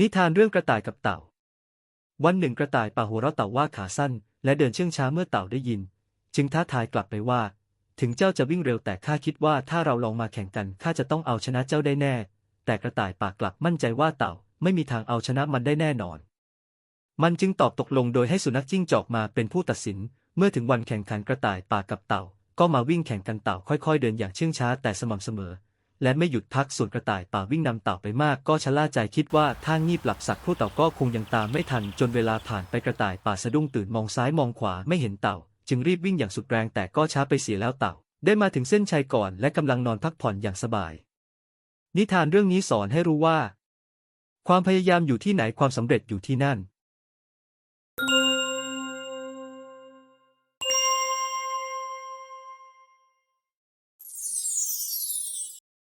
นิทานเรื่องกระต่ายกับเต่า วันหนึ่งกระต่ายป่าหัวเราะเต่าว่าขาสั้น และเดินเชื่องช้าเมื่อเต่าได้ยิน จึงท้าทายกลับไปว่า ถึงเจ้าจะวิ่งเร็วแต่ข้าคิดว่าถ้าเราลองมาแข่งกันข้าจะต้องเอาชนะเจ้าได้แน่ แต่กระต่ายป่ากลับมั่นใจว่าเต่าไม่มีทางเอาชนะมันได้แน่นอน มันจึงตอบตกลงโดยให้สุนัขจิ้งจอกมาเป็นผู้ตัดสิน เมื่อถึงวันแข่งขันกระต่ายป่ากับเต่า ก็มาวิ่งแข่งกันเต่าค่อยๆ เดินอย่างเชื่องช้าแต่สม่ำเสมอ และไม่หยุดพักส่วนกระต่ายป่าวิ่งนำเต่าไปมากก็ชะล่าใจคิดว่าถ้างีบหลับสักครู่เต่าก็คงยังตามไม่ทันจนเวลาผ่านไปกระต่ายป่าสะดุ้งตื่นมองซ้ายมองขวาไม่เห็นเต่า จึงรีบวิ่งอย่างสุดแรงแต่ก็ช้าไปเสียแล้วเต่า ได้มาถึงเส้นชัยก่อนและกำลังนอนพักผ่อนอย่างสบาย นิทานเรื่องนี้สอนให้รู้ว่า ความพยายามอยู่ที่ไหนความสำเร็จอยู่ที่นั่น